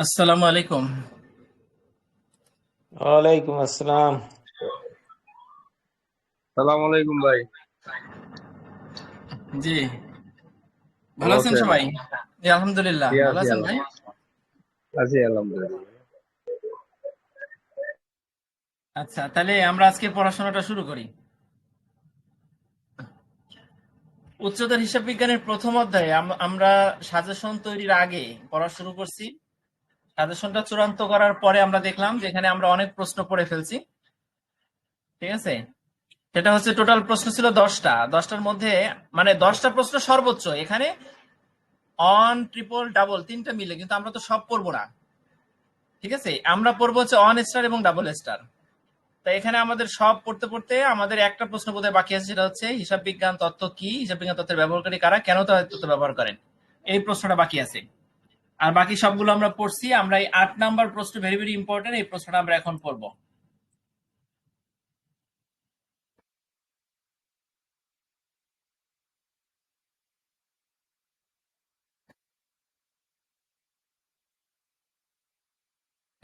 আসসালামু আলাইকুম। ওয়ালাইকুম আসসালাম। সালাম আলাইকুম ভাই। জি। ভালো আছেন? সবাই? জি আলহামদুলিল্লাহ। ভালো আছেন ভাই আছি আলহামদুলিল্লাহ। আচ্ছা তাহলে আমরা আজকে পড়াশোনাটা শুরু করি। উচ্চতর হিসাব বিজ্ঞানের প্রথম অধ্যায়ে আমরা সাজেশন তৈরির আগে পড়া শুরু করছি। সাজেশনটা চূড়ান্ত করার পরে আমরা দেখলাম যে এখানে আমরা অনেক প্রশ্ন পড়ে ফেলছি। ঠিক আছে? সেটা হচ্ছে টোটাল প্রশ্ন ছিল দশটা। দশটার মধ্যে মানে দশটা প্রশ্ন সর্বোচ্চ। এখানে অন ট্রিপল ডাবল তিনটা মিলে, কিন্তু আমরা তো সব পড়ব না। ঠিক আছে? আমরা পড়ব হচ্ছে অন স্টার এবং ডাবল স্টার তো এখানে আমাদের সব পড়তে পড়তে আমাদের একটা প্রশ্ন বোধহয় বাকি আছে, সেটা হচ্ছে হিসাব বিজ্ঞান তত্ত্ব কি? হিসাব বিজ্ঞান তত্ত্বের ব্যবহারকারী কারা? কেন তত্ত্ব ব্যবহার করেন? এই প্রশ্নটা বাকি আছে। আর বাকি সবগুলো আমরা পড়ছি, আমরা এই আট নাম্বার প্রশ্ন ভেরি ভেরি ইম্পর্টেন্ট এই প্রশ্নটা আমরা এখন পড়ব।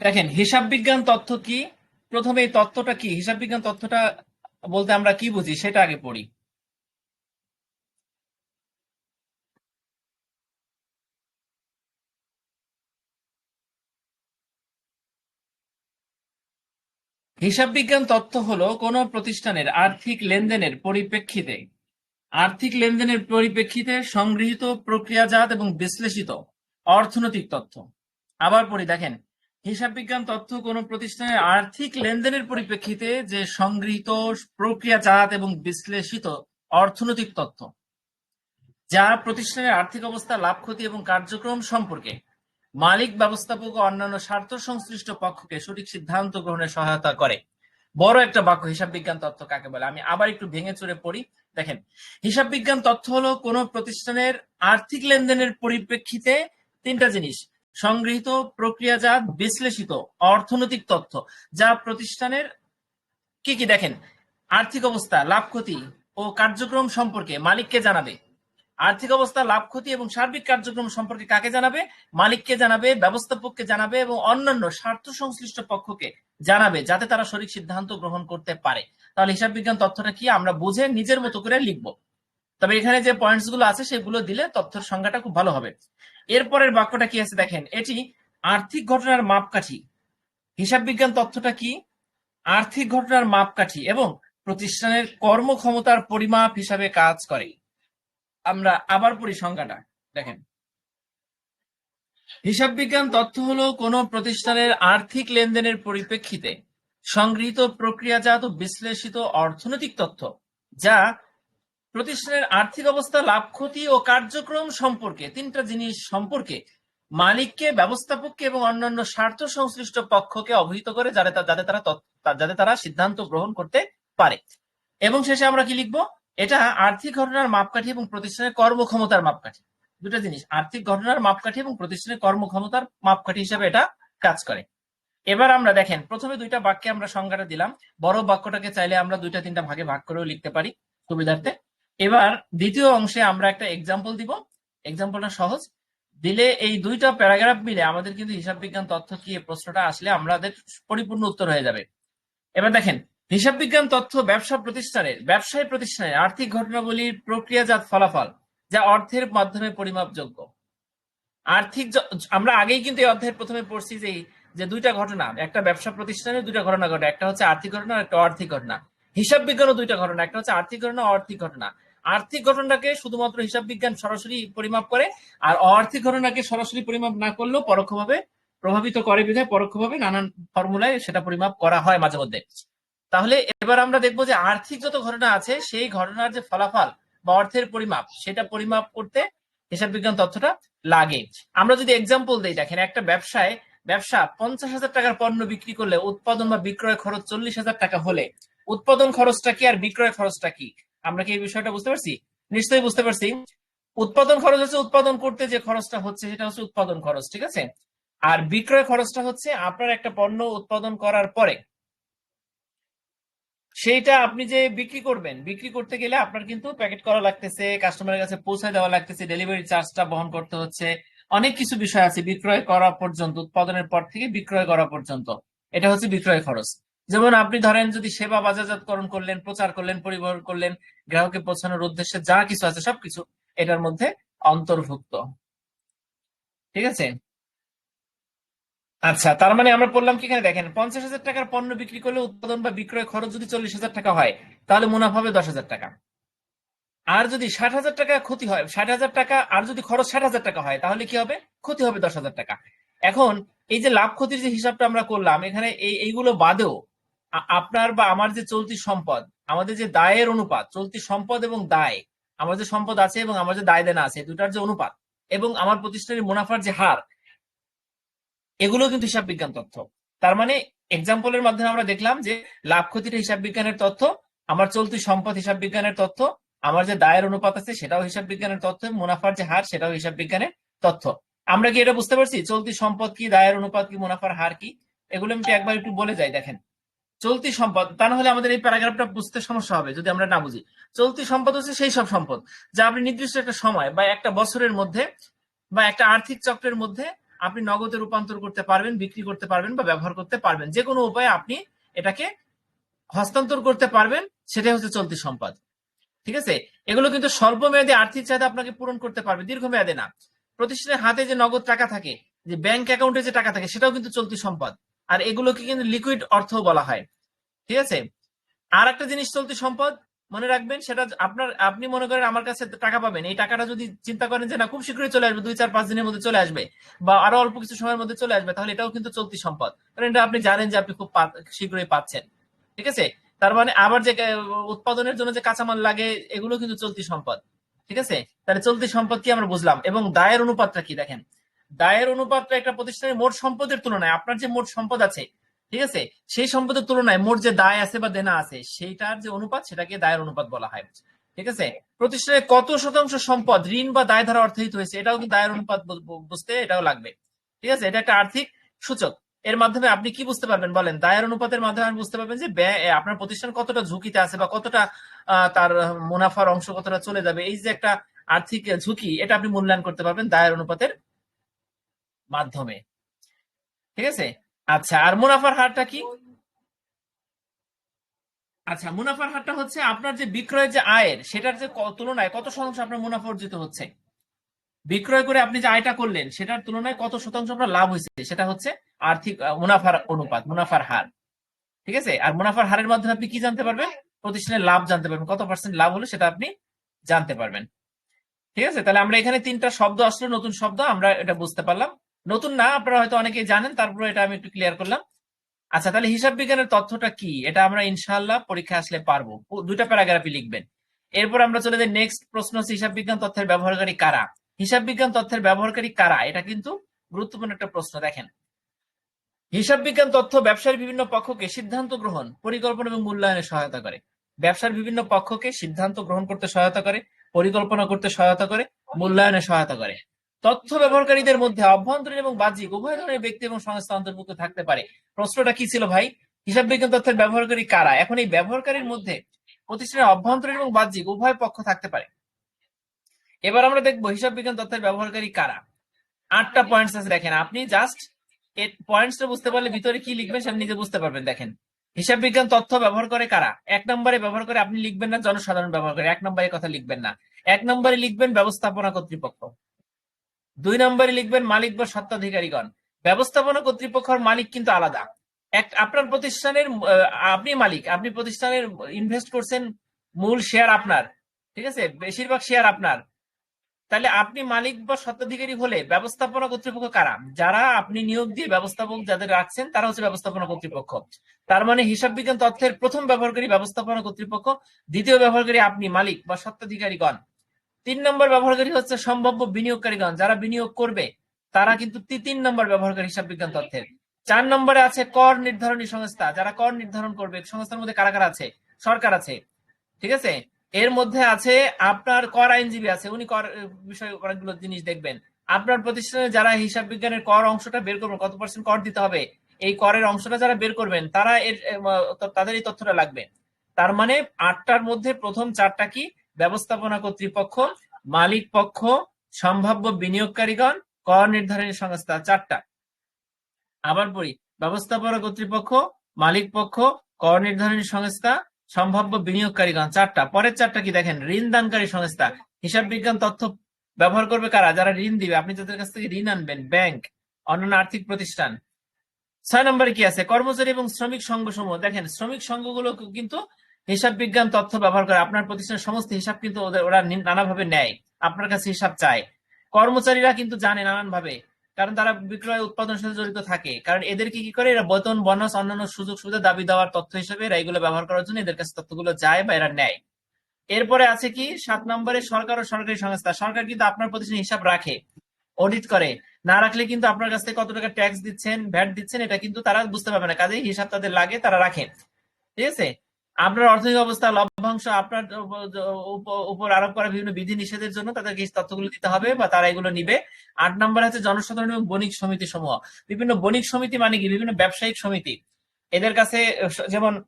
দেখেন, হিসাব বিজ্ঞান তথ্য কি? প্রথমে এই তত্ত্বটা কি? হিসাব বিজ্ঞান তথ্যটা বলতে আমরা কি বুঝি সেটা আগে পড়ি। হিসাব বিজ্ঞান তথ্য হলো কোনো প্রতিষ্ঠানের আর্থিক লেনদেনের পরিপ্রেক্ষিতে। আর্থিক লেনদেনের পরিপ্রেক্ষিতে সংগৃহীত প্রক্রিয়াজাত এবং বিশ্লেষিত অর্থনৈতিক তথ্য আবার পড়ি, দেখেন হিসাব বিজ্ঞান তথ্য কোনো প্রতিষ্ঠানের আর্থিক লেনদেনের পরিপ্রেক্ষিতে যে সংগৃহীত প্রক্রিয়াজাত এবং বিশ্লেষিত অর্থনৈতিক তথ্য যা প্রতিষ্ঠানের আর্থিক অবস্থা, লাভ, ক্ষতি এবং কার্যক্রম সম্পর্কে মালিক ব্যবস্থাপক ও অন্যান্য স্বার্থ সংশ্লিষ্ট পক্ষকে সঠিক সিদ্ধান্ত গ্রহণে সহায়তা করে। বড় একটা বাক্য, হিসাব বিজ্ঞান তথ্য কাকে বলে? আমি আবার একটু ভেঙে চড়ে পড়ি। দেখেন, হিসাব বিজ্ঞান তথ্য হলো কোন প্রতিষ্ঠানের আর্থিক লেনদেনের পরিপ্রেক্ষিতে তিনটা জিনিস। সংগৃহীত প্রক্রিয়াজাত, বিশ্লেষিত অর্থনৈতিক তথ্য যা প্রতিষ্ঠানের কি কি? দেখেন, আর্থিক অবস্থা, লাভ ক্ষতি ও কার্যক্রম সম্পর্কে মালিককে জানাবে। আর্থিক অবস্থা, লাভ ক্ষতি এবং সার্বিক কার্যক্রম সম্পর্কে কাকে জানাবে? মালিককে জানাবে, ব্যবস্থাপককে জানাবে এবং অন্যান্য স্বার্থ সংশ্লিষ্ট পক্ষকে জানাবে যাতে তারা সঠিক সিদ্ধান্ত গ্রহণ করতে পারে। তাহলে হিসাব বিজ্ঞান তথ্যটা কি? আমরা বুঝে নিজের মতো করে লিখব। তবে এখানে যে পয়েন্টসগুলো আছে সেগুলো দিলে তথ্যের সংজ্ঞাটা খুব ভালো হবে। এরপরের বাক্যটা কি আছে দেখেন? এটি আর্থিক ঘটনার মাপকাঠি। হিসাব বিজ্ঞান তথ্যটা কি? আর্থিক ঘটনার মাপকাঠি এবং প্রতিষ্ঠানের কর্মক্ষমতার পরিমাপ হিসাবে কাজ করে। আমরা আবার পড়ি দেখেন। হিসাব বিজ্ঞান তথ্য হলো কোন প্রতিষ্ঠানের আর্থিক লেনদেনের পরিপ্রেক্ষিতে সংগৃহীত প্রক্রিয়াজাত বিশ্লেষিত অর্থনৈতিক তথ্য, যা প্রতিষ্ঠানের আর্থিক অবস্থা, লাভ, ক্ষতি ও কার্যক্রম সম্পর্কে, তিনটা জিনিস সম্পর্কে মালিককে, ব্যবস্থাপককে এবং অন্যান্য স্বার্থ সংশ্লিষ্ট পক্ষকে অবহিত করে, যাতে যাতে তারা যাতে তারা সিদ্ধান্ত গ্রহণ করতে পারে। এবং শেষে আমরা কি লিখব? এটা আর্থিক ঘটনার মাপকাঠি এবং প্রতিষ্ঠানের কর্মক্ষমতার মাপকাঠি। দুটা জিনিস, আর্থিক ঘটনার মাপকাঠি এবং প্রতিষ্ঠানের কর্মক্ষমতার মাপকাঠি হিসাবে এটা কাজ করে। এবার আমরা দেখেন, প্রথমে দুইটা বাক্যে আমরা সংজ্ঞাটা দিলাম। বড় বাক্যটাকে চাইলে আমরা দুইটা তিনটা ভাগে ভাগ করেও লিখতে পারি সুবিধার্থে। এবার দ্বিতীয় অংশে আমরা একটা এক্সাম্পল দিব। এক্সাম্পলটা সহজ। দিলে এই দুইটা প্যারাগ্রাফ মিলে আমাদের কিন্তু হিসাব বিজ্ঞান তথ্য কি, প্রশ্নটা আসলে আমাদের পরিপূর্ণ উত্তর হয়ে যাবে। এবার দেখেন হিসাব বিজ্ঞান তথ্য, ব্যবসা প্রতিষ্ঠানের, ব্যবসায়ী প্রতিষ্ঠানের আর্থিক ঘটনাবলীর প্রক্রিয়াজাত ফলাফল, যা অর্থের মাধ্যমে পরিমাপযোগ্য। আর্থিক আমরা আগেই কিন্তু এই অধ্যায়ের প্রথমে পড়ছি যে যে দুইটা ঘটনা, একটা ব্যবসা প্রতিষ্ঠানের দুইটা ঘটনা ঘটে, একটা হচ্ছে আর্থিক ঘটনা আর একটা আর্থিক ঘটনা। হিসাব বিজ্ঞানও দুইটা ঘটনা, একটা হচ্ছে আর্থিক ঘটনা ও আর্থিক ঘটনা। আর্থিক ঘটনাকে শুধুমাত্র হিসাব বিজ্ঞান সরাসরি পরিমাপ করে, আর আর্থিক ঘটনাকে সরাসরি পরিমাপ না করলেও পরোক্ষভাবে প্রভাবিত করে বিধায় পরোক্ষভাবে নানান ফর্মুলায় সেটা পরিমাপ করা হয় মাঝে মধ্যে। তাহলে এবার আমরা দেখব যে আর্থিক যত ঘটনা আছে, সেই ঘটনার যে ফলাফল বা অর্থের পরিমাপ, সেটা পরিমাপ করতে হিসাব বিজ্ঞান তথ্যটা লাগে। আমরা যদি এক্সাম্পল দিই, দেখেন একটা ব্যবসায়, ব্যবসা পঞ্চাশ হাজার টাকার পণ্য বিক্রি করলে উৎপাদন বা বিক্রয় খরচ চল্লিশ হাজার টাকা হলে, উৎপাদন খরচটা কি আর বিক্রয় খরচটা কি? আমরা কি এই বিষয়টা বুঝতে পারছি? নিশ্চয়ই বুঝতে পারছি। উৎপাদন খরচ হচ্ছে উৎপাদন করতে যে খরচটা হচ্ছে, সেটা হচ্ছে উৎপাদন খরচ, ঠিক আছে? আর বিক্রয় খরচটা হচ্ছে আপনার একটা পণ্য উৎপাদন করার পরে সেইটা আপনি যে বিক্রি করবেন, বিক্রি করতে গেলে আপনার কিন্তু প্যাকেট করা লাগতেছে কাস্টমারের কাছে পৌঁছায় দেওয়া লাগতেছে ডেলিভারি চার্জটা বহন করতে হচ্ছে। অনেক কিছু বিষয় আছে বিক্রয় করা পর্যন্ত, উৎপাদনের পর থেকে বিক্রয় করা পর্যন্ত। এটা হচ্ছে বিক্রয় খরচ। যেমন আপনি ধরেন যদি সেবা বাজারজাতকরণ করলেন, প্রচার করলেন, পরিবহন করলেন গ্রাহকে পৌঁছানোর উদ্দেশ্যে যা কিছু আছে সবকিছু এটার মধ্যে অন্তর্ভুক্ত। ঠিক আছে? আচ্ছা তার মানে আমরা বললাম কি এখানে দেখেন, পঞ্চাশ হাজার টাকার পণ্য বিক্রি করলে উৎপাদন বা বিক্রয় খরচ যদি চল্লিশ হাজার টাকা হয়, তাহলে মুনাফা হবে দশ হাজার টাকা। আর যদি ষাট হাজার টাকা ক্ষতি হয়, ষাট হাজার টাকা, আর যদি খরচ ষাট হাজার টাকা হয়, তাহলে কি হবে? ক্ষতি হবে দশ হাজার টাকা। এখন, এই যে লাভ ক্ষতির যে হিসাবটা আমরা করলাম, এখানে এই, এইগুলো বাদেও আপনার বা আমার যে চলতি সম্পদ, আমাদের যে দায়ের অনুপাত, চলতি সম্পদ এবং দায়, আমার যে সম্পদ আছে এবং আমার যে দায় দেনা আছে, দুটার যে অনুপাত, এবং আমার প্রতিষ্ঠানের মুনাফার যে হার এগুলো কিন্তু হিসাব বিজ্ঞান তথ্য। তার মানে এক্সাম্পলের মাধ্যমে আমরা দেখলাম যে লাভ ক্ষতির হিসাব বিজ্ঞানের তথ্য, আমার চলতি সম্পদ হিসাব বিজ্ঞানের তথ্য, আমার যে দায়ের অনুপাত আছে সেটাও হিসাব বিজ্ঞানের তথ্য, মুনাফার যে হার সেটাও হিসাব বিজ্ঞানের তথ্য। আমরা কি এটা বুঝতে পারছি? চলতি সম্পদ কি, দায়ের অনুপাত কি, মুনাফার হার কি? এগুলো আমি একবার একটু বলে যাই, দেখেন। চলতি সম্পদ, তা না হলে আমাদের এই প্যারাগ্রাফটা বুঝতে সমস্যা হবে, যদি আমরা না বুঝি। চলতি সম্পদ হচ্ছে সেই সব সম্পদ যা আপনি নির্দিষ্ট একটা সময় বা একটা বছরের মধ্যে বা একটা আর্থিক চক্রের মধ্যে আপনি নগদে রূপান্তর করতে পারবেন, বিক্রি করতে পারবেন বা ব্যবহার করতে পারবেন। যে কোনো উপায়ে আপনি এটাকে হস্তান্তর করতে পারবেন, সেটাই হচ্ছে চলতি সম্পদ। ঠিক আছে? এগুলো কিন্তু স্বল্প মেয়াদে আর্থিক চাহিদা আপনাকে পূরণ করতে পারবে, দীর্ঘমেয়াদে না। প্রতিষ্ঠানের হাতে যে নগদ টাকা থাকে, যে ব্যাংক অ্যাকাউন্টে যে টাকা থাকে, সেটাও কিন্তু চলতি সম্পদ। আর এগুলোকে কিন্তু লিকুইড অর্থ বলা হয়। ঠিক আছে? আর একটা জিনিস চলতি সম্পদ মনে রাখবেন, সেটা আপনার, আপনি মনে করেন আমার কাছে টাকা পাবেন। এই টাকাটা যদি চিন্তা করেন যে না, খুব শীঘ্রই চলে আসবে, দুই, চার, পাঁচ দিনের মধ্যে চলে আসবে বা আরও অল্প কিছু সময়ের মধ্যে চলে আসবে, তাহলে এটাও কিন্তু চলতি সম্পদ। কারণ এটা আপনি জানেন যে আপনি খুব শীঘ্রই পাচ্ছেন। ঠিক আছে? তার মানে আবার যে উৎপাদনের জন্য যে কাঁচামাল লাগে, এগুলো কিন্তু চলতি সম্পদ। ঠিক আছে? তাহলে চলতি সম্পদ কি আমরা বুঝলাম? এবং দায়ের অনুপাতটা কি দেখেন? দায়ের অনুপাতটা একটা প্রতিষ্ঠানের মোট সম্পদের তুলনায়, আপনার যে মোট সম্পদ আছে ঠিক আছে? সেই সম্পদের তুলনায় মোট যে দায় আছে বা দেনা আছে, সেইটার যে অনুপাত, সেটাকে দায়ের অনুপাত বলা হয়। ঠিক আছে? প্রতিষ্ঠানের কত শতাংশ সম্পদ ঋণ বা দায় ধারা অর্থায়িত হয়েছে, এটাও কিন্তু দায়ের অনুপাত বুঝতে এটাও লাগবে। ঠিক আছে? এটা একটা আর্থিক সূচক। এর মাধ্যমে আপনি কি বুঝতে পারবেন বলেন? দায়ের অনুপাতের মাধ্যমে আপনি বুঝতে পারবেন যে আপনার প্রতিষ্ঠান কতটা ঝুঁকিতে আছে বা কতটা তার মুনাফার অংশ কতটা চলে যাবে? এই যে একটা আর্থিক ঝুঁকি, এটা আপনি মূল্যায়ন করতে পারবেন দায়ের অনুপাতের মাধ্যমে। ঠিক আছে? আচ্ছা আর মুনাফার হারটা কি? আচ্ছা মুনাফার হারটা হচ্ছে আপনার যে বিক্রয়ের যে আয়ের সেটার যে তুলনায় কত শতাংশ আপনার মুনাফা অর্জিত হচ্ছে? বিক্রয় করে আপনি যে আয়টা করলেন সেটার তুলনায় কত শতাংশ আপনার লাভ হয়েছে? সেটা হচ্ছে আর্থিক মুনাফার অনুপাত মুনাফার হার। ঠিক আছে? আর মুনাফার হারের মাধ্যমে আপনি কি জানতে পারবেন? প্রতিষ্ঠানের লাভ জানতে পারবেন। কত পার্সেন্ট লাভ হলো সেটা আপনি জানতে পারবেন। ঠিক আছে? তাহলে আমরা এখানে তিনটা শব্দ আসলো নতুন শব্দ আমরা এটা বুঝতে পারলাম। নতুন না, আপনারা হয়তো অনেকেই জানেন, তারপরে এটা আমি একটু ক্লিয়ার করলাম। আচ্ছা তাহলে হিসাব বিজ্ঞানের তথ্যটা কি? এটা আমরা ইনশাআল্লাহ পরীক্ষা আসলে পারব। দুইটা প্যারাগ্রাফই লিখবেন। এরপর আমরা চলে যাই নেক্সট প্রশ্ন হচ্ছে হিসাব বিজ্ঞান তথ্যের ব্যবহারকারী কারা? হিসাব বিজ্ঞান তথ্যের ব্যবহারকারী কারা? এটা কিন্তু গুরুত্বপূর্ণ একটা প্রশ্ন, দেখেন। হিসাব বিজ্ঞান তথ্য ব্যবসার বিভিন্ন পক্ষকে সিদ্ধান্ত গ্রহণ, পরিকল্পনা এবং মূল্যায়নে সহায়তা করে। ব্যবসার বিভিন্ন পক্ষকে সিদ্ধান্ত গ্রহণ করতে সহায়তা করে, পরিকল্পনা করতে সহায়তা করে, মূল্যায়নে সহায়তা করে। তথ্য ব্যবহারকারীদের মধ্যে অভ্যন্তরীণ এবং বাহ্যিক, উভয় ধরনের ব্যক্তি এবং সংস্থা অন্তর্ভুক্ত থাকতে পারে। প্রশ্নটা কি ছিল ভাই? হিসাব বিজ্ঞান তথ্যের ব্যবহারকারী কারা? এখন এই ব্যবহারকারীর মধ্যে প্রতিষ্ঠানের অভ্যন্তরীণ এবং বাহ্যিক, উভয় পক্ষ থাকতে পারে। এবার আমরা দেখব হিসাব বিজ্ঞান তথ্যের ব্যবহারকারী কারা। আটটা পয়েন্টস আছে, দেখেন। আপনি জাস্ট এর পয়েন্টসটা বুঝতে পারলে ভিতরে কি লিখবেন সেটা নিজে বুঝতে পারবেন, দেখেন। হিসাব বিজ্ঞান তথ্য ব্যবহার করে কারা? এক নম্বরে ব্যবহার করে আপনি লিখবেন না, জনসাধারণ ব্যবহার করে। এক নম্বরে কথা লিখবেন না। এক নম্বরে লিখবেন ব্যবস্থাপনা কর্তৃপক্ষ। দুই নম্বরে লিখবেন মালিক বা স্বত্বাধিকারীগণ। ব্যবস্থাপনা কর্তৃপক্ষের মালিক কিন্তু আলাদা। এক, আপনার প্রতিষ্ঠানের আপনি মালিক, আপনি প্রতিষ্ঠানের ইনভেস্ট করছেন মূল শেয়ার আপনার, ঠিক আছে? বেশিরভাগ শেয়ার আপনার। তাহলে আপনি মালিক বা স্বত্বাধিকারী হলে ব্যবস্থাপনা কর্তৃপক্ষ কারা? যারা আপনি নিয়োগ দিয়ে ব্যবস্থাপক যাদের রাখছেন, তারা হচ্ছে ব্যবস্থাপনা কর্তৃপক্ষ। তার মানে হিসাব বিজ্ঞান তথ্যের প্রথম ব্যবহারকারী ব্যবস্থাপনা কর্তৃপক্ষ, দ্বিতীয় ব্যবহারকারী আপনি মালিক বা স্বত্বাধিকারীগণ। তিন নম্বর ব্যবহারকারী হচ্ছে সম্ভাব্য বিনিয়োগকারীগণ যারা বিনিয়োগ করবে, তারা কিন্তু তিন নম্বর ব্যবহারকারী হিসাব বিজ্ঞান তথ্যের। চার নম্বরে আছে কর নির্ধারণী সংস্থা। যারা কর নির্ধারণ করবে, সংস্থার মধ্যে কারা কারা আছে? সরকার আছে। ঠিক আছে? এর মধ্যে আছে আপনার কর আইনজীবী আছে। উনি কর বিষয়ে অনেকগুলো জিনিস দেখবেন। আপনার প্রতিষ্ঠানে যারা হিসাব বিজ্ঞানের কর অংশটা বের করবেন, কত পার্সেন্ট কর দিতে হবে? এই করের অংশটা যারা বের করবেন, তারা এর তাদের এই তথ্যটা লাগবে। তার মানে আটটার মধ্যে প্রথম চারটা কি? ব্যবস্থাপনা কর্তৃপক্ষ, মালিক পক্ষ, সম্ভাব্য বিনিয়োগকারীগণ, কর নির্ধারণী সংস্থা চারটা। আবার পড়ি, ব্যবস্থাপনা কর্তৃপক্ষ, মালিক পক্ষ, কর নির্ধারণী সংস্থা, সম্ভাব্য বিনিয়োগকারীগণ, চারটা। পরের চারটা কি দেখেন? ঋণ দানকারী সংস্থা। হিসাব বিজ্ঞান তথ্য ব্যবহার করবে কারা? যারা ঋণ দিবে। আপনি যাদের কাছ থেকে ঋণ আনবেন, ব্যাংক, অন্যান্য আর্থিক প্রতিষ্ঠান। ছয় নম্বরে কি আছে? কর্মচারী এবং শ্রমিক সংঘ সমূহ দেখেন, শ্রমিক সংঘগুলো কিন্তু হিসাব বিজ্ঞান তথ্য ব্যবহার করে আপনার প্রতিষ্ঠানের সমস্ত হিসাব কিন্তু ওদের ওরা নানাভাবে নেয়। আপনার কাছে হিসাব চায়। কর্মচারীরা কিন্তু জানে নানান ভাবে কারণ তারা বিক্রয় উৎপাদনের সাথে জড়িত থাকে। কারণ এদেরকে কি করে? এরা বেতন বোনাস অন্যান্য সুযোগ সুবিধা, দাবি দেওয়ার তথ্য হিসেবে এরা এগুলো ব্যবহার করার জন্য এদের কাছে তথ্যগুলো যায় বা এরা নেয়। এরপরে আছে কি? সাত নম্বরে সরকার ও সরকারি সংস্থা। সরকার কিন্তু আপনার প্রতিষ্ঠানের হিসাব রাখে অডিট করে। না রাখলে কিন্তু আপনার কাছ থেকে কত টাকা ট্যাক্স দিচ্ছেন ভ্যাট দিচ্ছেন, এটা কিন্তু তারা বুঝতে পারবে না। কাজেই হিসাব তাদের লাগে, তারা রাখে। ঠিক আছে? আপনার অর্থনৈতিক অবস্থা, লভ্যাংশ আপনার উপ- উপর আরোপ করা বিভিন্ন বিধি নিষেধের জন্য তাদেরকে এই তথ্যগুলো দিতে হবে বা তারা এগুলো নিবে। আট নম্বর আছে জনসাধারণ এবং বণিক সমিতি সমূহ। বিভিন্ন বণিক সমিতি মানে কি? বিভিন্ন ব্যবসায়িক সমিতি। এদের কাছে, যেমন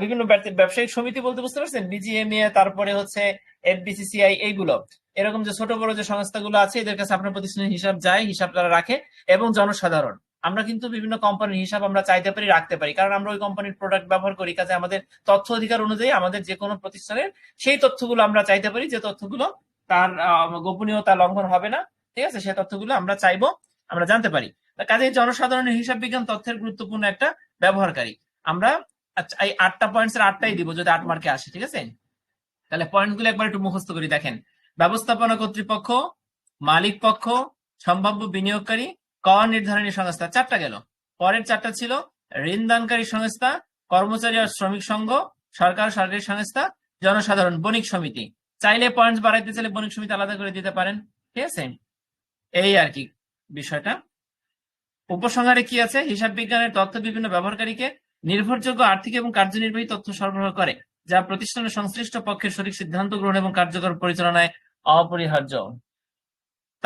বিভিন্ন ব্যবসায়িক সমিতি বলতে বুঝতে পারছেন? বিজিএমএ তারপরে হচ্ছে এফবিসিসিআই এইগুলো। এরকম যে ছোট বড় যে সংস্থাগুলো আছে, এদের কাছে আপনার প্রতিষ্ঠানের হিসাব যায়, হিসাব তারা রাখে এবং জনসাধারণ। আমরা কিন্তু বিভিন্ন কোম্পানির হিসাব আমরা চাইতে পারি রাখতে পারি। কারণ আমরা ওই কোম্পানির প্রোডাক্ট ব্যবহার করি কাজে আমাদের তথ্য অধিকার অনুযায়ী আমাদের যে কোনো প্রতিষ্ঠানের সেই তথ্যগুলো আমরা চাইতে পারি যে তথ্যগুলো তার গোপনীয়তা লঙ্ঘন হবে না ঠিক আছে? সেই তথ্যগুলো আমরা চাইব আমরা জানতে পারি। কাজে জনসাধারণের হিসাব বিজ্ঞান তথ্যের গুরুত্বপূর্ণ একটা ব্যবহারকারী। আমরা আচ্ছা, এই আটটা পয়েন্টস এর আটটাই দিব যদি আট মার্কে আসে ঠিক আছে? তাহলে পয়েন্টগুলো একবার একটু মুখস্থ করি দেখেন। ব্যবস্থাপনা কর্তৃপক্ষ মালিক পক্ষ সম্ভাব্য বিনিয়োগকারী কর নির্ধারণী সংস্থা। চারটা গেল। পরের চারটা ছিল ঋণ দানকারী সংস্থা, কর্মচারী আর শ্রমিক সংঘ, সরকার সরকারি সংস্থা, জনসাধারণ, বণিক সমিতি। চাইলে পয়েন্টস বাড়াইতে চাইলে বণিক সমিতি আলাদা করে দিতে পারেন। ঠিক আছে? এই আর কি বিষয়টা। উপসংহারে কি আছে? হিসাব বিজ্ঞানের তথ্য বিভিন্ন ব্যবহারকারীকে নির্ভরযোগ্য আর্থিক এবং কার্যনির্বাহী তথ্য সরবরাহ করে, যা প্রতিষ্ঠানের সংশ্লিষ্ট পক্ষের সঠিক সিদ্ধান্ত গ্রহণ এবং কার্যকর পরিচালনায় অপরিহার্য।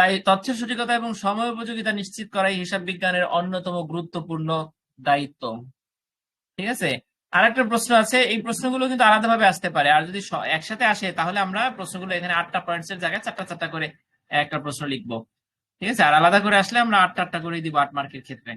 তাই তথ্যের সঠিকতা এবং সময় উপযোগিতা নিশ্চিত করাই হিসাব বিজ্ঞানের অন্যতম গুরুত্বপূর্ণ দায়িত্ব। ঠিক আছে? আরেকটা প্রশ্ন আছে, এই প্রশ্নগুলো কিন্তু আলাদাভাবে আসতে পারে। আর যদি একসাথে আসে, তাহলে আমরা প্রশ্নগুলো এখানে আটটা পয়েন্টস এর জায়গায় চারটা চারটা করে একটা প্রশ্ন লিখব। ঠিক আছে? আর আলাদা করে আসলে আমরা আটটা আটটা করে দিব আট মার্কের ক্ষেত্রে।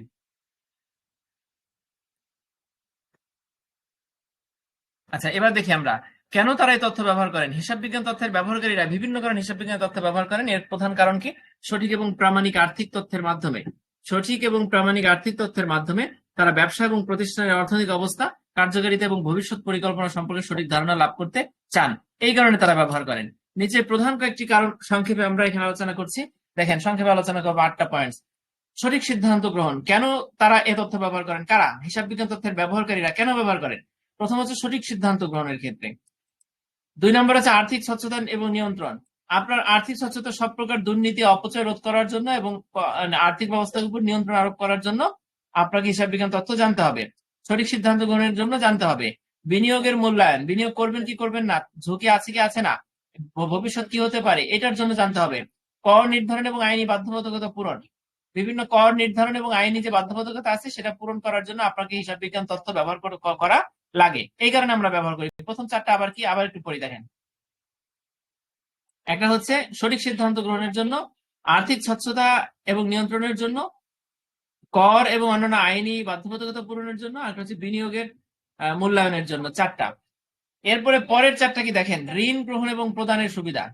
আচ্ছা এবার দেখি আমরা। কেন তারা এই তথ্য ব্যবহার করেন? হিসাব বিজ্ঞান তথ্যের ব্যবহারকারীরা বিভিন্ন কারণে হিসাব বিজ্ঞান তথ্য ব্যবহার করেন। এর প্রধান কারণ কি? সঠিক এবং প্রামাণিক আর্থিক তথ্যের মাধ্যমে। সঠিক এবং প্রামাণিক আর্থিক তথ্যের মাধ্যমে তারা ব্যবসা এবং প্রতিষ্ঠানের অর্থনৈতিক অবস্থা, কার্যকারিতা এবং ভবিষ্যৎ পরিকল্পনা সম্পর্কে সঠিক ধারণা লাভ করতে চান। এই কারণে তারা ব্যবহার করেন। নিচে প্রধান কয়েকটি কারণ সংক্ষেপে আমরা এখানে আলোচনা করছি। দেখেন, সংক্ষেপে আলোচনা করব আটটা পয়েন্ট সঠিক সিদ্ধান্ত গ্রহণ। কেন তারা এ তথ্য ব্যবহার করেন? কারা? হিসাব বিজ্ঞান তথ্যের ব্যবহারকারীরা কেন ব্যবহার করেন? প্রথম হচ্ছে সঠিক সিদ্ধান্ত গ্রহণের ক্ষেত্রে। দুই নম্বর হচ্ছে আর্থিক স্বচ্ছতা এবং নিয়ন্ত্রণ। আপনার আর্থিক স্বচ্ছতা সব প্রকার দুর্নীতি, অপচয় রোধ করার জন্য এবং আর্থিক ব্যবস্থার উপর নিয়ন্ত্রণ আরোপ করার জন্য আপনাকে হিসাব বিজ্ঞান তথ্য জানতে হবে। সঠিক সিদ্ধান্ত গ্রহণের জন্য জানতে হবে। বিনিয়োগের মূল্যায়ন, বিনিয়োগ করবেন কি করবেন না, ঝুঁকি আছে কি আছে না ভবিষ্যৎ কি হতে পারে, এটার জন্য জানতে হবে। কর নির্ধারণ এবং আইনি বাধ্যবাধকতা পূরণ। বিভিন্ন কর নির্ধারণ এবং আইনি যে বাধ্যবাধকতা আছে সেটা পূরণ করার জন্য আপনাকে হিসাব বিজ্ঞান তথ্য ব্যবহার করা লাগে। এই কারণে আমরা ব্যবহার করি। প্রথম চারটা আবার কি? আবার একটু পড়ি দেখেন। একটা হচ্ছে সঠিক সিদ্ধান্ত গ্রহণের জন্য, আর্থিক স্বচ্ছতা এবং নিয়ন্ত্রণের জন্য, কর এবং অন্যান্য আইনি বাধ্যবাধকতা পূরণের জন্য, আর হচ্ছে বিনিয়োগের মূল্যায়নের জন্য চারটা। এরপরে পরের চারটা কি দেখেন? ঋণ গ্রহণ এবং প্রদানের সুবিধা।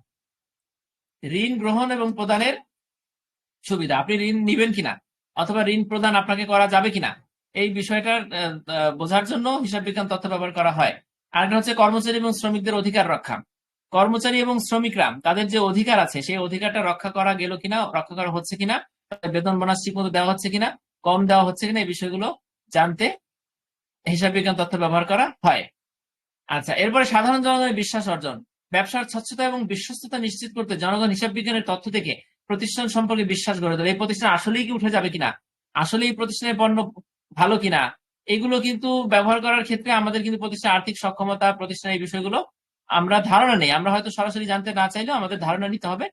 ঋণ গ্রহণ এবং প্রদানের সুবিধা। আপনি ঋণ নিবেন কিনা? অথবা ঋণ প্রদান আপনাকে করা যাবে কিনা? এই আহ, বোঝার জন্য হিসাব বিজ্ঞান তথ্য ব্যবহার করা হয়। আরেকটা হচ্ছে কর্মচারী এবং শ্রমিকদের অধিকার রক্ষা। কর্মচারী এবং শ্রমিকরা তাদের যে অধিকার আছে সেই অধিকারটা রক্ষা করা গেল কিনা রক্ষা করা হচ্ছে কিনা বেতন বোনাস ঠিক মতো দেওয়া হচ্ছে কিনা কম দেওয়া হচ্ছে কিনা এই বিষয়গুলো জানতে হিসাব বিজ্ঞান তথ্য ব্যবহার করা হয়। আচ্ছা এরপরে সাধারণ জনগণের বিশ্বাস অর্জন। ব্যবসার স্বচ্ছতা এবং বিশ্বস্ততা নিশ্চিত করতে জনগণ হিসাব বিজ্ঞানের তথ্য থেকে প্রতিষ্ঠান সম্পর্কে বিশ্বাস গড়ে তোলে। এই প্রতিষ্ঠান আসলেই কি উঠে যাবে কিনা? আসলে এই প্রতিষ্ঠানের পণ্য ভালো কিনা? এগুলো কিন্তু ব্যবহার করার ক্ষেত্রে আমাদের কিন্তু প্রতিষ্ঠান আর্থিক সক্ষমতা, প্রতিষ্ঠানের এই বিষয়গুলো আমরা ধারণা নেই। আমরা হয়তো সরাসরি জানতে না চাইলেও আমাদের ধারণা নিতে হবে।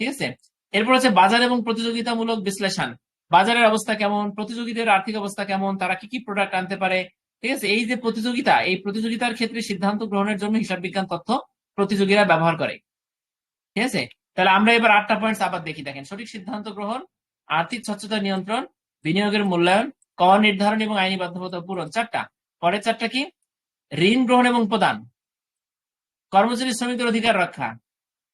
ঠিক আছে? এরপর হচ্ছে বাজার এবং প্রতিযোগিতামূলক বিশ্লেষণ। বাজারের অবস্থা কেমন? প্রতিযোগীদের আর্থিক অবস্থা কেমন? তারা কি কি প্রোডাক্ট আনতে পারে? ঠিক আছে? এই যে প্রতিযোগিতা, এই প্রতিযোগিতার ক্ষেত্রে সিদ্ধান্ত গ্রহণের জন্য হিসাব বিজ্ঞান তথ্য প্রতিযোগীরা ব্যবহার করে। ঠিক আছে? তাহলে আমরা এবার আটটা পয়েন্টস আবার দেখি। দেখেন, সঠিক সিদ্ধান্ত গ্রহণ, আর্থিক স্বচ্ছতা নিয়ন্ত্রণ, বিনিয়োগের মূল্যায়ন কর নির্ধারণ এবং আইনি বাধ্যবাধকতা পূরণ, চারটা। পরের চারটা কি? ঋণ গ্রহণ এবং প্রদান। কর্মচারী শ্রমিকদের অধিকার রক্ষা।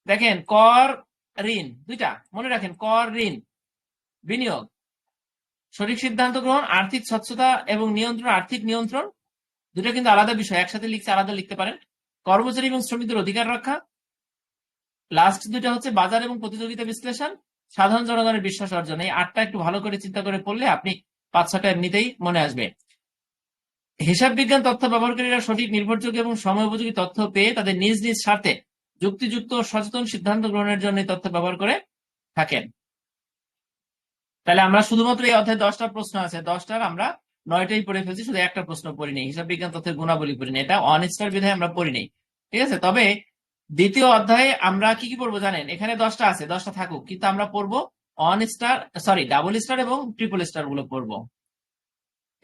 দেখেন, কর, ঋণ, দুইটা। মনে রাখেন, কর, ঋণ, বিনিয়োগ। সঠিক সিদ্ধান্ত গ্রহণ, আর্থিক স্বচ্ছতা এবং নিয়ন্ত্রণ, আর্থিক নিয়ন্ত্রণ দুটো কিন্তু আলাদা বিষয়, একসাথে লিখছে, আলাদা লিখতে পারেন। কর্মচারী এবং শ্রমিকদের অধিকার রক্ষা। লাস্ট দুইটা হচ্ছে বাজার এবং প্রতিযোগিতা বিশ্লেষণ। সাধারণ জনগণের বিশ্বাস অর্জন। এই আটটা একটু ভালো করে চিন্তা করে পড়লে আপনি পাঁচ ছটা এমনিতেই মনে আসবে। হিসাব বিজ্ঞান তথ্য ব্যবহারকারীরা সঠিক, নির্ভরযোগ্য এবং সময় উপযোগী তথ্য পেয়ে তাদের নিজ নিজ স্বার্থে যুক্তিযুক্ত সচেতন সিদ্ধান্ত গ্রহণের জন্য তথ্য ব্যবহার করে থাকেন। তাহলে আমরা শুধুমাত্র এই অধ্যায়ে দশটা প্রশ্ন আছে। দশটার আমরা নয়টাই পড়ে ফেলছি, শুধু একটা প্রশ্ন পড়িনি হিসাব বিজ্ঞান তথ্যের গুণাবলী পড়িনি এটা অনিস্টার বিধায় আমরা পড়িনি ঠিক আছে? তবে দ্বিতীয় অধ্যায়ে আমরা কি কি পড়ব জানেন? এখানে দশটা আছে, দশটা থাকুক। কিন্তু আমরা পড়ব on star sorry double star এবং ট্রিপল স্টারগুলো পড়ব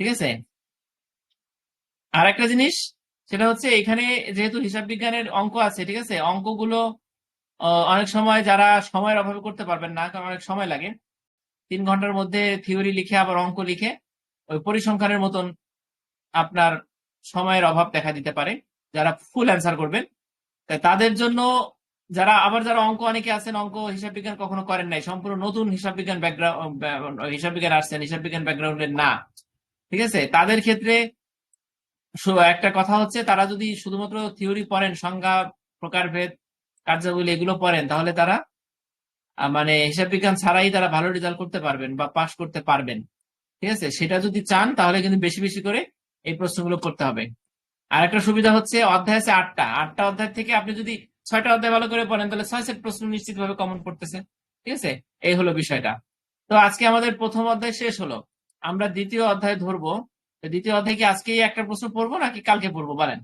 ঠিক আছে? আর একটা জিনিস, সেটা হচ্ছে এখানে যেহেতু হিসাব বিজ্ঞানের অঙ্ক আছে, ঠিক আছে? অঙ্কগুলো অনেক সময় যারা সময়ের অভাবে করতে পারবেন না, কারণ অনেক সময় লাগে, তিন ঘণ্টার মধ্যে থিওরি লিখে, আবার অঙ্ক লিখে, ওই পরিসংখ্যানের মতন আপনার সময়ের অভাব দেখা দিতে পারে, যারা ফুল অ্যান্সার করবেন। তাদের জন্য যারা, আবার যারা অঙ্ক অনেকে আছেন, অঙ্ক হিসাব বিজ্ঞান কখনো করেন নাই। সম্পূর্ণ নতুন হিসাব বিজ্ঞান ব্যাকগ্রাউন্ড হিসাব বিজ্ঞান আসছেন, হিসাব বিজ্ঞান ব্যাকগ্রাউন্ডের না। ঠিক আছে? তাদের ক্ষেত্রে একটা কথা হচ্ছে, তারা যদি শুধুমাত্র থিওরি পড়েন, সংজ্ঞা, প্রকারভেদ, কার্যাবলী এগুলো পড়েন, তাহলে তারা মানে হিসাব বিজ্ঞান ছাড়াই তারা ভালো রেজাল্ট করতে পারবেন বা পাশ করতে পারবেন। ঠিক আছে? সেটা যদি চান, তাহলে কিন্তু বেশি বেশি করে এই প্রশ্নগুলো করতে হবে। আর একটা সুবিধা হচ্ছে, অধ্যায় আছে আটটা। আটটা অধ্যায় থেকে আপনি যদি ছয়টা অধ্যায় ভালো করে পড়েন, তাহলে ছয় সেট প্রশ্ন নিশ্চিতভাবে কমন পড়তেছে ঠিক আছে? এই হলো বিষয়টা। তো আজকে আমাদের প্রথম অধ্যায় শেষ হলো। আমরা দ্বিতীয় অধ্যায় ধরবো। দ্বিতীয় অধ্যায় কি আজকেই একটা প্রশ্ন পড়ব, নাকি কালকে পড়ব? বলেন।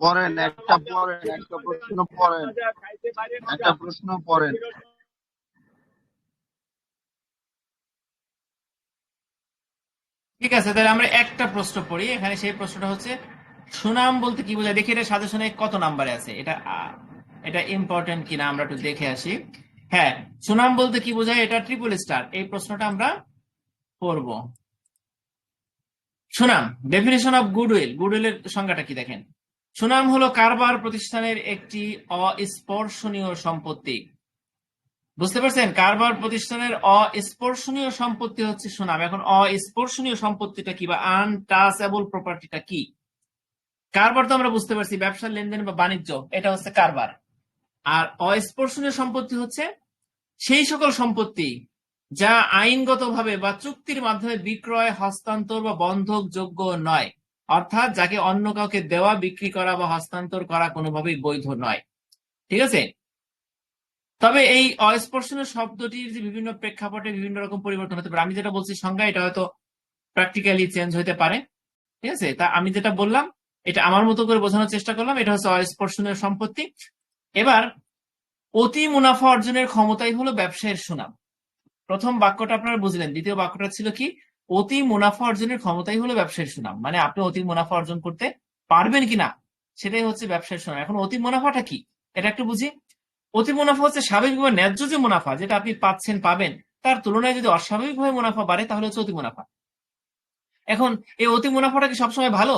পড়েন, একটা পড়েন, একটা প্রশ্ন পড়েন। একটা প্রশ্ন পড়েন। ঠিক আছে, তাহলে আমরা একটা প্রশ্ন পড়ি। এখানে সেই প্রশ্নটা হচ্ছে, সুনাম বলতে কি বোঝায়? দেখি এটা সাজেশনে কত নাম্বারে আছে। এটা এটা ইম্পর্টেন্ট কিনা আমরা একটু দেখে আসি। হ্যাঁ সুনাম বলতে কি বোঝায়? এটা ট্রিপল স্টার এই প্রশ্নটা আমরা পড়ব। সুনাম ডেফিনেশন অফ গুডউইল গুডউইলের সংজ্ঞাটা কি দেখেন? সুনাম হলো কারবার প্রতিষ্ঠানের একটি অস্পর্শনীয় সম্পত্তি। বুঝতে পারছেন? কারবার প্রতিষ্ঠানের অস্পর্শনীয় সম্পত্তি হচ্ছে সুনাম। এখন অস্পর্শনীয় সম্পত্তিটা কি বা আনটাচেবল প্রপার্টিটা কি? কারবার তো আমরা বুঝতে পারছি, ব্যবসার লেনদেন বা বাণিজ্য, এটা হচ্ছে কারবার। আর অস্পর্শনীয় সম্পত্তি হচ্ছে সেই সকল সম্পত্তি যা আইনগতভাবে বা চুক্তির মাধ্যমে বিক্রয়, হস্তান্তর বা বন্ধক যোগ্য নয়। অর্থাৎ যাকে অন্য কাউকে দেওয়া, বিক্রি করা বা হস্তান্তর করা কোনোভাবেই বৈধ নয়। ঠিক আছে? তবে এই অস্পর্শনীয় শব্দটির যে বিভিন্ন প্রেক্ষাপটে বিভিন্ন রকম পরিবর্তন হতে পারে। আমি যেটা বলছি, সংজ্ঞা এটা হয়তো প্র্যাকটিক্যালি চেঞ্জ হতে পারে। ঠিক আছে? তা আমি যেটা বললাম, এটা আমার মতো করে বোঝানোর চেষ্টা করলাম, এটা হচ্ছে অস্পর্শনীয় সম্পত্তি। এবার, অতি মুনাফা অর্জনের ক্ষমতাই হলো ব্যবসায়ের সুনাম। প্রথম বাক্যটা আপনারা বুঝলেন। দ্বিতীয় বাক্যটা ছিল কি? অতি মুনাফা অর্জনের ক্ষমতাই হলো ব্যবসায়ের সুনাম। মানে আপনি অতি মুনাফা অর্জন করতে পারবেন কিনা, সেটাই হচ্ছে ব্যবসায়ের সুনাম। এখন অতি মুনাফাটা কি? এটা একটু বুঝি। অতি মুনাফা হচ্ছে স্বাভাবিকভাবে ন্যায্য যে মুনাফা যেটা আপনি পাচ্ছেন, পাবেন, তার তুলনায় যদি অস্বাভাবিকভাবে মুনাফা বাড়ে, তাহলে হচ্ছে অতি মুনাফা এখন এই অতি মুনাফাটা কি সবসময় ভালো?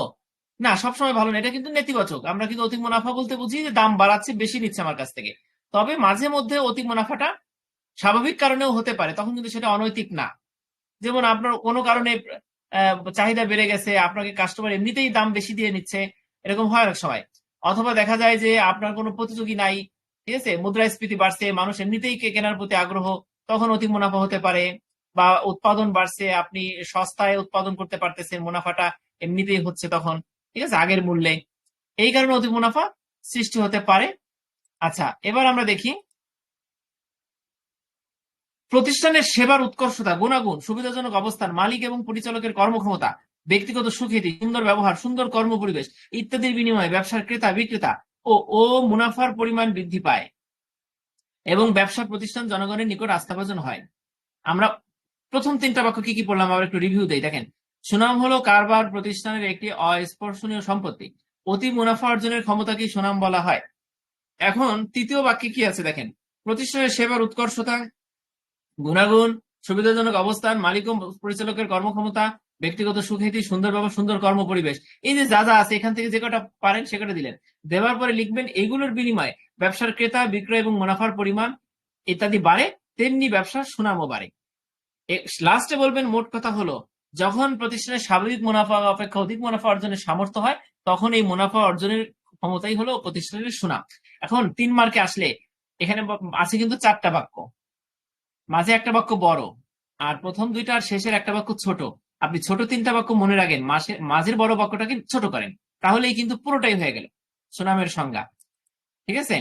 না, সবসময় ভালো না, এটা কিন্তু নেতিবাচক। আমরা কিন্তু অতি মুনাফা বলতে বুঝি যে দাম বাড়াচ্ছে, বেশি নিচ্ছে আমার কাছ থেকে। তবে মাঝে মধ্যে অতি মুনাফাটা স্বাভাবিক কারণেও হতে পারে, তখন কিন্তু সেটা অনৈতিক না। যেমন আপনার কোনো কারণে চাহিদা বেড়ে গেছে, আপনাকে কাস্টমার এমনিতেই দাম বেশি দিয়ে নিচ্ছে, এরকম হয় অনেক সময়। অথবা দেখা যায় যে আপনার কোনো প্রতিযোগী নাই ঠিক আছে? মুদ্রাস্ফীতি বাড়ছে, মানুষ এমনিতেই কেনার প্রতি আগ্রহ, তখন অতি মুনাফা হতে পারে বা উৎপাদন বাড়ছে, আপনি সস্তায় উৎপাদন করতে পারতেছেন, মুনাফাটা এমনিতেই হচ্ছে তখন, ঠিক আছে? আগের মূল্যে। এই কারণে অতি মুনাফা সৃষ্টি হতে পারে। আচ্ছা এবার আমরা দেখি। প্রতিষ্ঠানের সেবার উৎকর্ষতা, গুণাগুণ, সুবিধাজনক অবস্থান, মালিক এবং পরিচালকের কর্মক্ষমতা, ব্যক্তিগত সুখ্যাতি, সুন্দর ব্যবহার, সুন্দর কর্মপরিবেশ ইত্যাদির বিনিময়ে ব্যবসার ক্রেতা বিক্রেতা ও মুনাফার পরিমাণ বৃদ্ধি পায় এবং ব্যবসা প্রতিষ্ঠান জনগণের নিকট আস্থাভাজন হয়। আমরা প্রথম তিনটা বাক্য কি কি পড়লাম? আবার একটু রিভিউ দেই। দেখেন, সুনাম হলো কারবার প্রতিষ্ঠানের একটি অস্পর্শনীয় সম্পত্তি। অতি মুনাফা অর্জনের ক্ষমতাকে সুনাম বলা হয়। এখন তৃতীয় বাক্যে কি আছে? দেখেন, প্রতিষ্ঠানের সেবার উৎকর্ষতা, গুণাগুণ, সুবিধাজনক অবস্থান, মালিক পরিচালকের কর্মক্ষমতা ব্যক্তিগত সুখ্যাতি সুন্দর ব্যবহার সুন্দর কর্ম পরিবেশ এই যে যা যা আছে, এখান থেকে যে কটা পারেন সে কটা দিলেন। দেওয়ার পরে লিখবেন, এগুলোর বিনিময়ে ব্যবসার ক্রেতা, বিক্রয় এবং মুনাফার পরিমাণ ইত্যাদি বাড়ে, তেমনি ব্যবসার সুনামও বাড়ে। লাস্টে বলবেন, মোট কথা হলো, যখন প্রতিষ্ঠানের স্বাভাবিক মুনাফা অপেক্ষা অধিক মুনাফা অর্জনের সামর্থ্য হয়, তখন এই মুনাফা অর্জনের ক্ষমতাই হলো প্রতিষ্ঠানের সুনাম। এখন তিন মার্কে আসলে এখানে আছে কিন্তু চারটা বাক্য। মাঝে একটা বাক্য বড়, আর প্রথম দুইটা আর শেষের একটা বাক্য ছোট। আপনি ছোট তিনটা বাক্য মনে রাখেন, মাসে মাঝের বড় বাক্যটাকে ছোট করেন। তাহলেই কিন্তু পুরোটাই হয়ে গেল, সুনামের সংজ্ঞা। ঠিক আছে?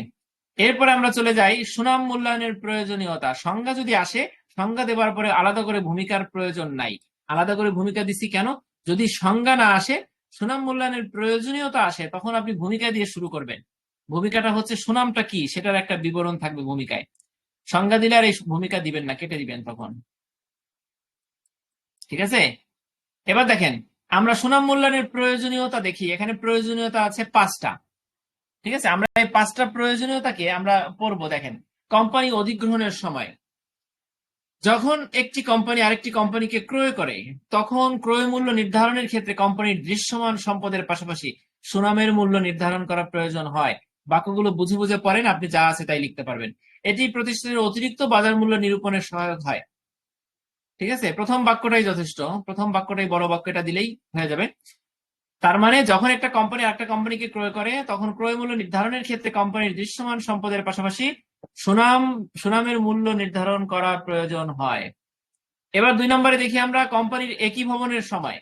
এরপরে আমরা চলে যাই, সুনাম মূল্যায়নের প্রয়োজনীয়তা। সংজ্ঞা যদি আসে, সংজ্ঞা দেওয়ার পরে আলাদা করে ভূমিকার প্রয়োজন নাই। আলাদা করে ভূমিকা দিছি কেন? যদি সংজ্ঞা না আসে, সুনাম মূল্যায়নের প্রয়োজনীয়তা আসে, তখন আপনি ভূমিকা দিয়ে শুরু করবেন। ভূমিকাটা হচ্ছে সুনামটা কি, সেটার একটা বিবরণ থাকবে ভূমিকায়। সংজ্ঞা দিলে আর এই ভূমিকা দিবেন না, কেটে দিবেন তখন। ঠিক আছে? এবার দেখেন, আমরা সুনাম মূল্যায়নের প্রয়োজনীয়তা দেখি। এখানে প্রয়োজনীয়তা আছে পাঁচটা। ঠিক আছে? আমরা এই পাঁচটা প্রয়োজনীয়তাকে আমরা পড়ব, দেখেন। কোম্পানি অধিগ্রহণের সময়। যখন একটি কোম্পানি আরেকটি কোম্পানিকে ক্রয় করে, তখন ক্রয় মূল্য নির্ধারণের ক্ষেত্রে কোম্পানির দৃশ্যমান সম্পদের পাশাপাশি সুনামের মূল্য নির্ধারণ করা প্রয়োজন হয়। বাক্যগুলো বুঝে বুঝে পড়েন, আপনি যা আছে তাই লিখতে পারবেন। এটি প্রতিষ্ঠানের অতিরিক্ত বাজার মূল্য নিরূপণের সহায়ক হয়। ঠিক আছে? প্রথম বাক্যটাই যথেষ্ট। প্রথম বাক্যটাই, বড় বাক্যটা দিলেই হয়ে যাবে। তার মানে যখন একটা কোম্পানি একটা কোম্পানিকে ক্রয় করে, তখন ক্রয় মূল্য নির্ধারণের ক্ষেত্রে কোম্পানির দৃশ্যমান সম্পদের পাশাপাশি সুনাম, সুনামের মূল্য নির্ধারণ করা প্রয়োজন হয়। এবার দুই নম্বরে দেখি আমরা কোম্পানির একই ভবনের সময়।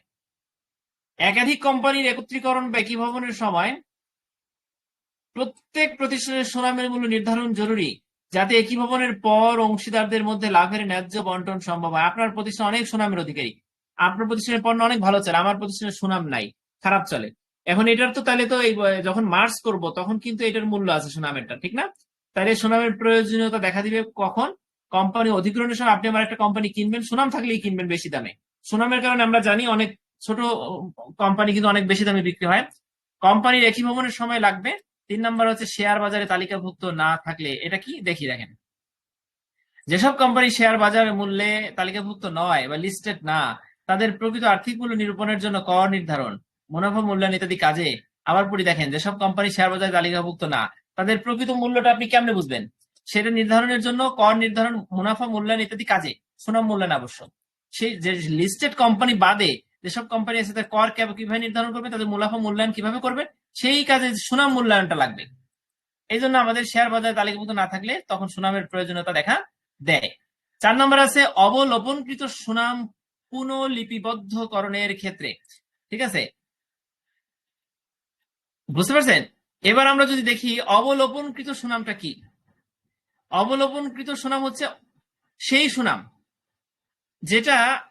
একাধিক কোম্পানির একত্রীকরণ বা একই ভবনের সময় প্রত্যেক প্রতিষ্ঠানের সুনামের মূল্য নির্ধারণ জরুরি। যাতে একই ভবনের পর অংশীদারদের মধ্যে লাভের ন্যায্য বন্টন সম্ভব হয়। আপনার প্রতিষ্ঠান অনেক সুনামের অধিকারী। আপনার প্রতিষ্ঠানের পণ্য অনেক ভালো চলে, আমার প্রতিষ্ঠানের সুনাম নাই, খারাপ চলে। এখন এটার তো তাহলে তো এই, যখন মার্চ করব, তখন কিন্তু এটার মূল্য আছে সুনামেরটা, ঠিক না? তাহলে সুনামের প্রয়োজনীয়তা দেখা দিবে কখন? কোম্পানি অধিগ্রহণের সময় আপনি আমার একটা কোম্পানি কিনবেন, সুনাম থাকলেই কিনবেন বেশি দামে। সুনামের কারণে আমরা জানি অনেক ছোট, কোম্পানি কিন্তু অনেক বেশি দামে বিক্রি হয়। কোম্পানির একই ভবনের সময় লাগবে তিন নম্বর হচ্ছে শেয়ার বাজারে তালিকাভুক্ত না থাকলে, এটা কি? দেখি, দেখেন। যেসব কোম্পানি শেয়ার বাজার মূল্যে তালিকাভুক্ত নয় বা লিস্টেড না, তাদের প্রকৃত আর্থিক মূল্য নিরূপণের জন্য কর নির্ধারণ, মুনাফা মূল্যায়ন ইত্যাদি কাজে। আবার পড়ি, দেখেন, যেসব কোম্পানি শেয়ার বাজারে তালিকাভুক্ত না, তাদের প্রকৃত মূল্যটা আপনি কেমনে বুঝবেন? সেটা নির্ধারণের জন্য কর নির্ধারণ, মুনাফা মূল্যায়ন ইত্যাদি কাজে, সুনাম মূল্যায়ন আবশ্যক। সেই যে লিস্টেড কোম্পানি বাদে যেসব কোম্পানি আছে তাদের কর কীভাবে নির্ধারণ করবে, তাদের মুনাফা মূল্যায়ন কীভাবে করবে সেই কাজে সুনাম মূল্যায়নটা লাগবে। এই জন্য আমাদের শেয়ার বাজারে তালিকাভুক্ত না থাকলে তখন সুনামের প্রয়োজনীয়তা দেখা দেয়। চার নম্বর আছে অবলোপনকৃত সুনাম পুনঃলিপিবদ্ধকরণের ক্ষেত্রে। ঠিক আছে? বুঝতে পারছেন? এবার আমরা যদি দেখি অবলোপনকৃত সুনামটা কি? অবলোপনকৃত সুনাম হচ্ছে সেই সুনাম যেটা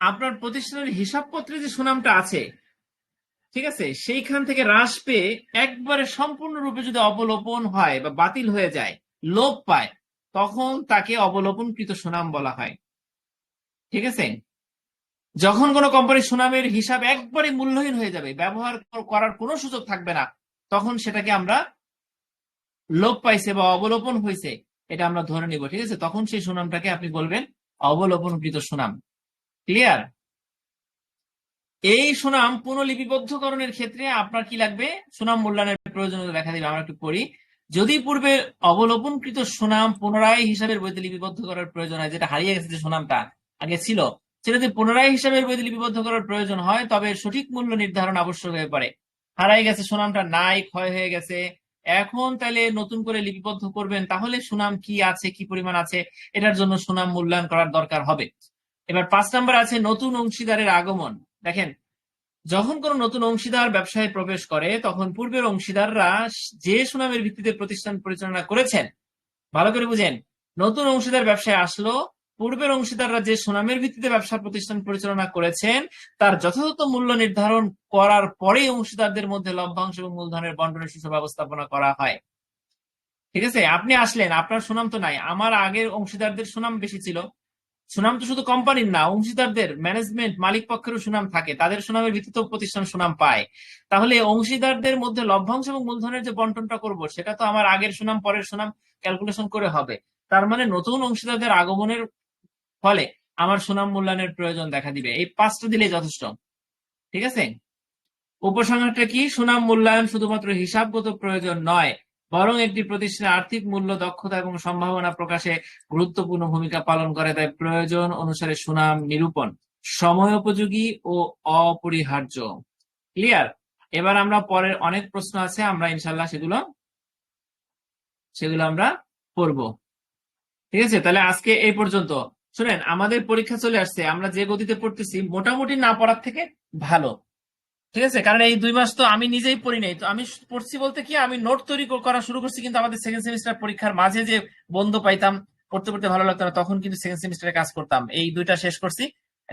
আপনার প্রতিষ্ঠানের হিসাবপত্রে যে সুনামটা আছে ঠিক আছে? সেইখান থেকে হ্রাস পেয়ে একবারে সম্পূর্ণরূপে যদি অবলোপন হয় বা বাতিল হয়ে যায়, লোপ পায়, তখন তাকে অবলোপনকৃত সুনাম বলা হয়। ঠিক আছে? যখন কোনো কোম্পানির সুনামের হিসাব একবারে মূল্যহীন হয়ে যাবে, ব্যবহার করার কোনো সুযোগ থাকবে না, তখন সেটাকে আমরা লোপ পাইছে বা অবলোপন হয়েছে এটা আমরা ধরে নিব, ঠিক আছে? তখন সেই সুনামটাকে আপনি বলবেন অবলোপনকৃত সুনাম। ক্লিয়ার? এই সুনাম পুনঃলিপিবদ্ধকরণের ক্ষেত্রে আপনার কি লাগবে? সুনাম মূল্যায়নের প্রয়োজনীয়তা দেখা দিবে, আমরা একটু পড়ি। যদি পূর্বে অবলোপনকৃত সুনাম পুনরায় হিসাবের বইতে লিপিবদ্ধ করার প্রয়োজন হয়, যেটা হারিয়ে গেছে যে সুনামটা আগে ছিল, সেটা যদি পুনরায় হিসাবের বইতে লিপিবদ্ধ করার প্রয়োজন হয়, তবে সঠিক মূল্য নির্ধারণ আবশ্যক হয়ে পড়ে। হারাই গেছে, সুনামটা নাই, ক্ষয় হয়ে গেছে। এখন তাহলে নতুন করে লিপিবদ্ধ করবেন, তাহলে সুনাম কি আছে, কি পরিমাণ আছে, এটার জন্য সুনাম মূল্যায়ন করার দরকার হবে। এবার পাঁচ নাম্বার আছে, নতুন অংশীদারের আগমন। দেখেন, যখন কোনো নতুন অংশীদার ব্যবসায় প্রবেশ করে, তখন পূর্বের অংশীদাররা যে সুনামের ভিত্তিতে প্রতিষ্ঠান পরিচালনা করেছেন, ভালো করে বুঝেন, নতুন অংশীদার ব্যবসায় আসলো, পূর্বের অংশীদাররা যে সুনামের ভিত্তিতে ব্যবসা প্রতিষ্ঠান পরিচালনা করেছেন, তার যথাযথ মূল্য নির্ধারণ করার পরেই অংশীদারদের মধ্যে লভ্যাংশ এবং মূলধনের বন্টনের সুষ্ঠু ব্যবস্থাপনা করা হয়। ঠিক আছে? আপনি আসলেন, আপনার সুনাম তো নাই, আমার আগের অংশীদারদের সুনাম বেশি ছিল সুনাম তো শুধু কোম্পানির না, অংশীদারদের ম্যানেজমেন্ট মালিক পক্ষেরও সুনাম থাকে, তাদের সুনামের ভিত্তিতেও প্রতিষ্ঠান সুনাম পায়। তাহলে অংশীদারদের মধ্যে লভ্যাংশ এবং মূলধনের যে বন্টনটা করব, সেটা তো আমার আগের সুনাম, পরের সুনাম ক্যালকুলেশন করে হবে। তার মানে নতুন অংশীদারদের আগমনের ফলে আমার সুনাম মূল্যায়নের প্রয়োজন দেখা দিবে। এই পাঁচটা দিলে যথেষ্ট। ঠিক আছে? উপসংহারটা কি? সুনাম মূল্যায়ন শুধুমাত্র হিসাবগত প্রয়োজন নয় বরং একটি প্রতিষ্ঠানের আর্থিক মূল্য, দক্ষতা এবং সম্ভাবনা প্রকাশে গুরুত্বপূর্ণ ভূমিকা পালন করে, তাই প্রয়োজন অনুসারে সুনাম নিরূপণ সময়োপযোগী ও অপরিহার্য। ক্লিয়ার এবার আমরা পরের অনেক প্রশ্ন আছে, আমরা ইনশাল্লাহ সেগুলো সেগুলো আমরা পড়ব। ঠিক আছে? তাহলে আজকে এই পর্যন্ত। শুনেন, আমাদের পরীক্ষা চলে আসছে, আমরা যে গতিতে পড়তেছি, মোটামুটি না পড়ার থেকে ভালো। ঠিক আছে? কারণ এই দুই মাস তো আমি নিজেই পড়ি নাই। তো আমি পড়ছি বলতে কি, আমি নোট তৈরি করা শুরু করছি, কিন্তু আমাদের সেকেন্ড সেমিস্টার পরীক্ষার মাঝে যে বন্ধ পাইতাম, পড়তে পড়তে ভালো লাগতো না, তখন কিন্তু সেকেন্ড সেমিস্টারে কাজ করতাম। এই দুইটা শেষ করছি।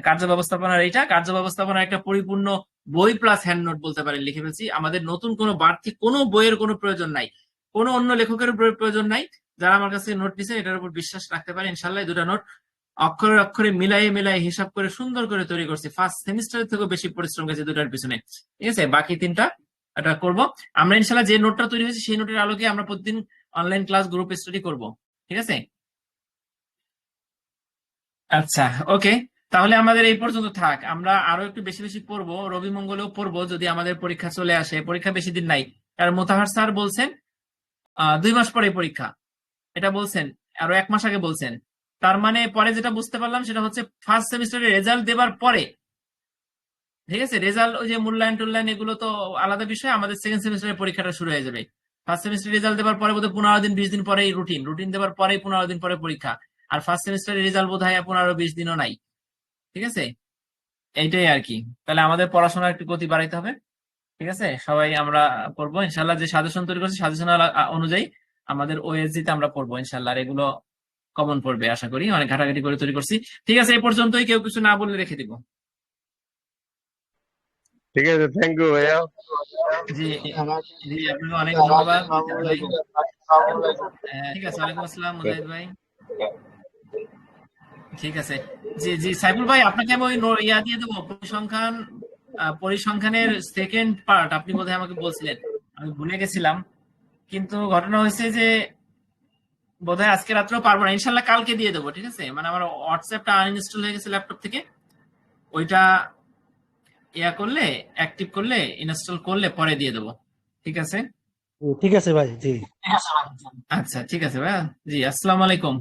কার্য ব্যবস্থাপনার এইটা, কার্য ব্যবস্থাপনার একটা পরিপূর্ণ বই প্লাস হ্যান্ড নোট বলতে পারেন, লিখে ফেলছি। আমাদের নতুন কোনো বাড়তি কোনো বইয়ের কোনো প্রয়োজন নাই। কোনো অন্য লেখকের প্রয়োজন নাই। যারা আমার কাছে নোট নিছে, এটার উপর বিশ্বাস রাখতে পারে। ইনশাল্লাহ দুটা নোট অক্ষরে অক্ষরে মিলাই মিলাই হিসাব করে সুন্দর করে তৈরি করছি। ফার্স্ট সেমিস্টারের থেকেও বেশি পরিশ্রম গেছে দুটার পিছনে। ঠিক আছে? বাকি তিনটা এটা করব। আমরা ইনশাল্লাহ যে নোটটা তৈরি হয়েছে সেই নোটের আলোকে আমরা প্রতিদিন অনলাইন ক্লাস গ্রুপ স্টাডি করব। ঠিক আছে? আচ্ছা ওকে তাহলে আমাদের এই পর্যন্ত থাক। আমরা আরও একটু বেশি বেশি পড়ব। রবি মঙ্গলেও পড়ব যদি আমাদের পরীক্ষা চলে আসে। পরীক্ষা বেশি দিন নাই। আর মোতাহার স্যার বলছেন দুই মাস পরে পরীক্ষা। এটা বলছেন, আরও এক মাস আগে বলছেন। তার মানে পরে যেটা বুঝতে পারলাম সেটা হচ্ছে ফার্স্ট সেমিস্টারের রেজাল্ট দেবার পরে। ঠিক আছে? রেজাল্ট ওই যে মূল্যায়ন টুল্যায়ন এগুলো তো আলাদা বিষয়, আমাদের সেকেন্ড সেমিস্টারের পরীক্ষাটা শুরু হয়ে যাবে। ফার্স্ট সেমিস্টার রেজাল্ট দেওয়ার পরে বোধহয় পনেরো দিন, বিশ দিন পরেই রুটিন রুটিন দেওয়ার পরেই পনেরো দিন পরে পরীক্ষা। আর ফার্স্ট সেমিস্টারের রেজাল্ট বোধ হয় পনেরো, বিশ দিনও নাই। ঠিক আছে? এইটাই আর কি। তাহলে আমাদের পড়াশোনার একটু গতি বাড়াইতে হবে। ঠিক আছে? সবাই আমরা পড়ব ইনশাল্লাহ যে সাজেশন তৈরি করছি সাজেশন অনুযায়ী আমাদের ওএসজি তে আমরা পড়ব ইনশাল্লাহ আর এগুলো কমন পড়বে আশা করি। অনেক ঘাটাঘাটি করে তৈরি করছি। ঠিক আছে এই পর্যন্তই। কেউ কিছু না বললে রেখে দিব। ঠিক আছে থ্যাংক ইউ ভাইয়া। জি জি আপনাকে অনেক ধন্যবাদ। হ্যাঁ, ঠিক আছে ওয়ালাইকুম আসসালাম মুজাহিদ ভাই। ঠিক আছে। জি জি সাইফুল ভাই আপনাকে আমি ওই ইয়া দিয়ে দেবো পরিসংখ্যান পরিসংখ্যানের সেকেন্ড পার্ট আপনি বোধহয় আমাকে বলছিলেন। আমি ভুলে গেছিলাম। কিন্তু ঘটনা হয়েছে যে বোধহয় আজকে রাত্রেও পারব না। ইনশাল্লাহ কালকে দিয়ে দেবো ঠিক আছে? মানে আমার হোয়াটসঅ্যাপটা আনইনস্টল হয়ে গেছে ল্যাপটপ থেকে। ওইটা ইয়া করলে অ্যাক্টিভ করলে ইনস্টল করলে পরে দিয়ে দেবো ঠিক আছে? ঠিক আছে ভাই জি। আচ্ছা ঠিক আছে ভাই জি আসসালামু আলাইকুম।